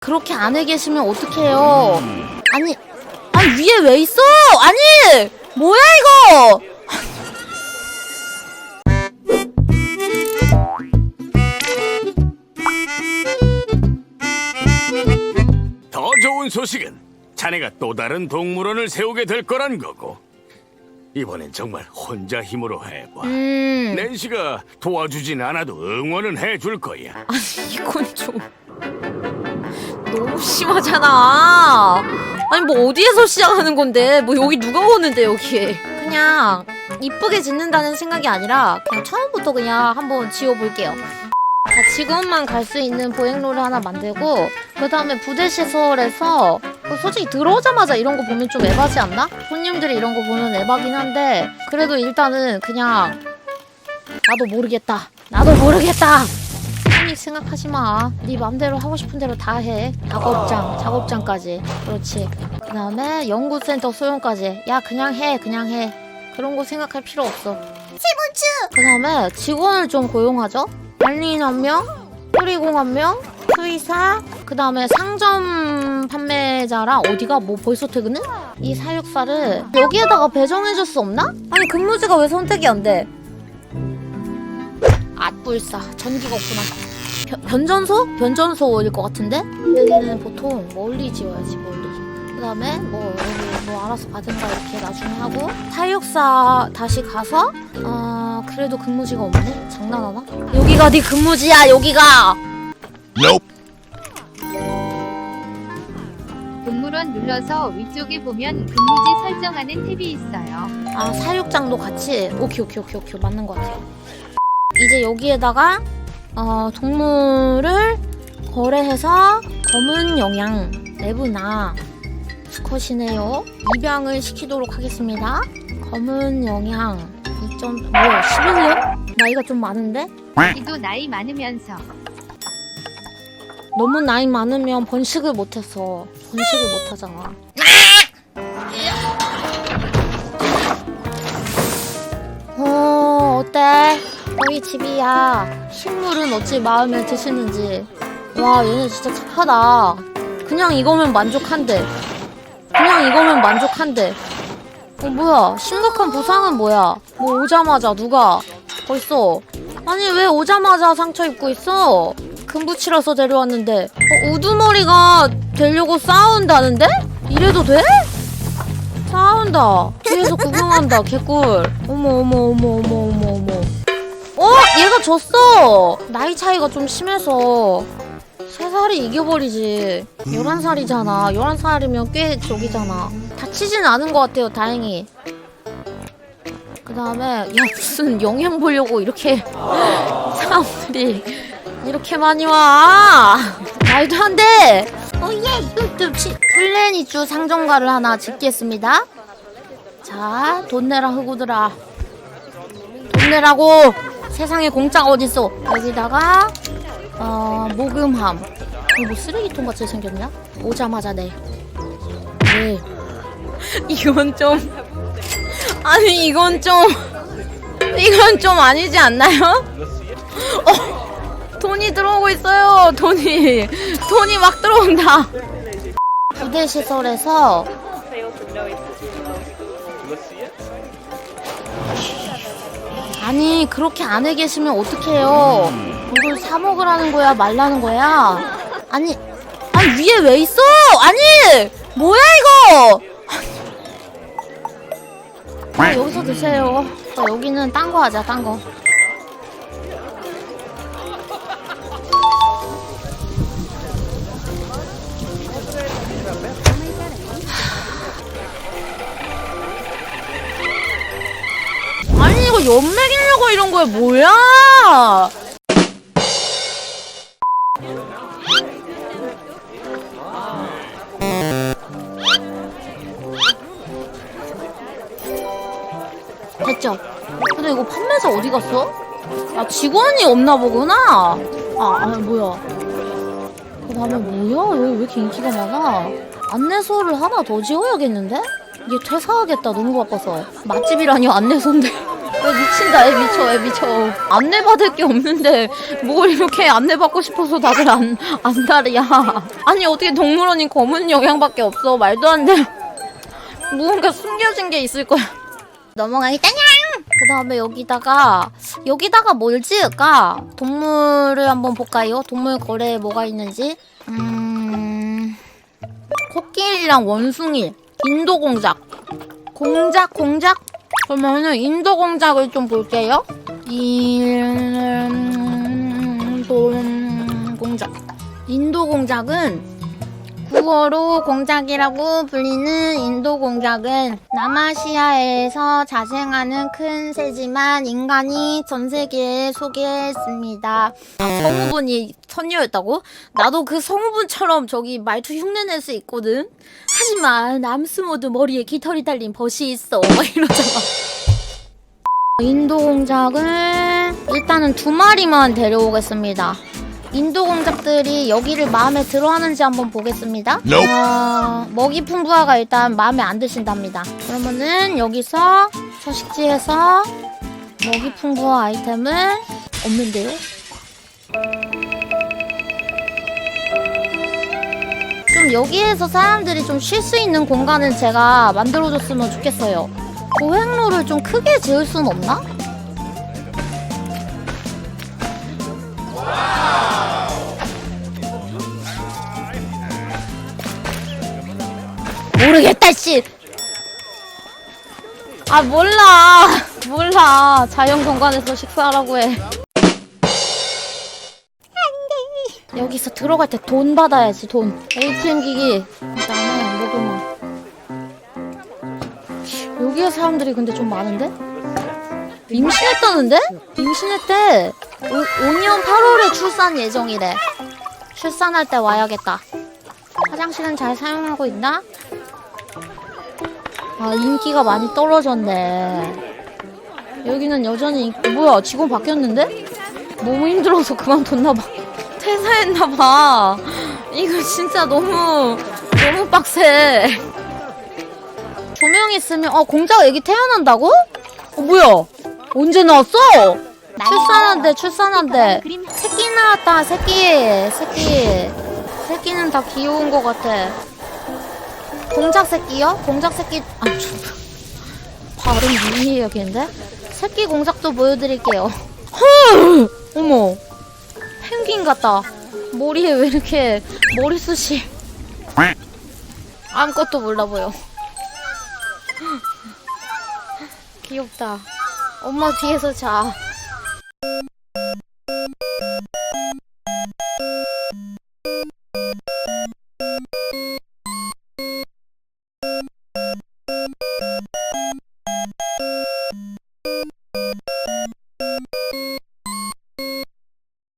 그렇게 안에 계시면 어떡해요? 아니, 아니 위에 왜 있어? 아니, 뭐야 이거? 더 좋은 소식은 자네가 또 다른 동물원을 세우게 될 거란 거고 이번엔 정말 혼자 힘으로 해봐 음, 낸시가 도와주진 않아도 응원은 해줄 거야 아니 이건 좀 너무 심하잖아. 아니 뭐 어디에서 시작하는 건데? 뭐 여기 누가 오는데 여기에? 그냥 이쁘게 짓는다는 생각이 아니라 그냥 처음부터 그냥 한번 지어볼게요. 자, 지금만 갈 수 있는 보행로를 하나 만들고 그 다음에 부대 시설에서 어, 솔직히 들어오자마자 이런 거 보면 좀 에바지 않나? 손님들이 이런 거 보면 에바긴 한데 그래도 일단은 그냥 나도 모르겠다. 나도 모르겠다. 생각하지 마. 네 맘대로 하고 싶은 대로 다 해. 작업장, 작업장까지. 그렇지. 그 다음에 연구센터 소용까지. 야 그냥 해, 그냥 해. 그런 거 생각할 필요 없어. 치부추. 그 다음에 직원을 좀 고용하죠. 알린 한 명, 수리공 한 명, 수의사. 그 다음에 상점 판매자랑 어디가 뭐 벌써 퇴근해? 이 사육사를 여기에다가 배정해줄 수 없나? 아니 근무지가 왜 선택이 안 돼? 아뿔싸 전기가 없구나 변- 변전소? 변전소일 것 같은데? 여기는 보통 멀리 지어야지 멀리 그 다음에 뭐 여기 뭐 알아서 받은가 이렇게 나중에 하고 사육사 다시 가서 어 그래도 근무지가 없네? 장난하나? 여기가 네 근무지야 여기가 동물원 눌러서 위쪽에 보면 근무지 설정하는 탭이 있어요. 아 사육장도 같이 오케이 오케이 오케이 오케이 맞는 것 같아요 이제 여기에다가 어, 동물을 거래해서 검은 영양 내부나 수컷이네요 입양을 시키도록 하겠습니다 검은 영양 2점 뭐야 11년? 나이가 좀 많은데? 이도 나이 많으면서 너무 나이 많으면 번식을 못해서 번식을 못하잖아. 여기 집이야. 식물은 어찌 마음에 드시는지. 와 얘네 진짜 착하다. 그냥 이거면 만족한대. 그냥 이거면 만족한대. 어 뭐야? 심각한 부상은 뭐야? 뭐 오자마자 누가 벌써 아니 왜 오자마자 상처 입고 있어? 금붙이라서 데려왔는데 어, 우두머리가 되려고 싸운다는데? 이래도 돼? 싸운다 뒤에서 구경한다 개꿀 어머 어머 어머 어머 어머 어머 어? 얘가 졌어. 나이 차이가 좀 심해서. 세살이 이겨버리지. 11살이잖아. 11살이면 꽤 저기잖아. 다치진 않은 것 같아요 다행히. 그 다음에 야 무슨 영양 보려고 이렇게 사람들이 이렇게 많이 와. 말도 안돼. 이것도 플래니주 상점가를 하나 짓겠습니다. 자 돈 내라 흑우들아. 돈 내라고 세상에 공짜가 어딨어 여기다가 어 모금함 이거 뭐 쓰레기통 같이 생겼냐 오자마자 네 네. 이건 좀 아니 이건 좀 이건 좀 아니지 않나요? 어, 돈이 들어오고 있어요. 돈이 돈이 막 들어온다. 부대 시설에서 아니 그렇게 안에 계시면 어떡해요? 이걸 사 먹으라는 거야 말라는 거야? 아니 아니 위에 왜 있어? 아니 뭐야 이거? 아, 여기서 드세요. 자, 여기는 딴 거 하자, 딴 거. 아니, 이거 연맥이 려고 이런 거야, 뭐야? 됐죠? 근데 이거 판매자 어디 갔어? 아 직원이 없나 보구나. 아, 아 뭐야? 그 다음에 뭐야? 여기 왜 이렇게 인기가 많아? 안내소를 하나 더 지어야겠는데? 이게 퇴사하겠다 너무 바빠서 맛집이라니 안내소인데 애 미친다. 애 미쳐 애 미쳐. 안내받을 게 없는데 뭘 이렇게 안내받고 싶어서 다들 안 안달이야. 아니 어떻게 동물원이 검은 영양밖에 없어? 말도 안돼. 무언가 숨겨진 게 있을 거야. 넘어가겠다냥! 그 다음에 여기다가 여기다가 뭘 지을까? 동물을 한번 볼까요? 동물 거래에 뭐가 있는지? 음 코끼리랑 원숭이. 인도 공작. 공작 공작 그러면은 인도 공작을 좀 볼게요. 인도 공작. 인도 공작은 국어로 공작이라고 불리는 인도 공작은 남아시아에서 자생하는 큰 새지만 인간이 전 세계에 소개했습니다. 아, 성우분이 선녀였다고? 나도 그 성우분처럼 저기 말투 흉내낼 수 있거든. 하지만 암스모드 머리에 깃털이 달린 벗이 있어. 막 이러잖아. 인도 공작을 일단은 두 마리만 데려오겠습니다. 인도 공작들이 여기를 마음에 들어하는지 한번 보겠습니다. 어, 먹이 풍부화가 일단 마음에 안 드신답니다. 그러면은 여기서 서식지에서 먹이 풍부화 아이템은 없는데요? 좀 여기에서 사람들이 좀 쉴 수 있는 공간을 제가 만들어줬으면 좋겠어요. 보행로를 좀 크게 지을 순 없나? 모르겠다 씨. 아 몰라 몰라 자연 공간에서 식사하라고 해. 여기서 들어갈 때 돈 받아야지 돈 ATM 기기 그다음에 모금은 여기에 사람들이 근데 좀 많은데? 임신했다는데? 임신했대 오, 5년 8월에 출산 예정이래 출산할 때 와야겠다 화장실은 잘 사용하고 있나? 아 인기가 많이 떨어졌네 여기는 여전히 인- 뭐야 직원 바뀌었는데? 너무 힘들어서 그만뒀나봐 퇴사했나봐 이거 진짜 너무 너무 빡세 조명 있으면 어 공작 애기 태어난다고? 어 뭐야 언제 나왔어? 출산한대 출산한대 새끼 나왔다 새끼 새끼 새끼는 다 귀여운 것 같아 공작 새끼요? 공작 새끼 아 참. 발음 유니해요 걔인데? 새끼 공작도 보여드릴게요 헐 어머 펭귄 같다 머리에 왜 이렇게 머리숱이 아무것도 몰라 보여 귀엽다. 엄마 뒤에서 자.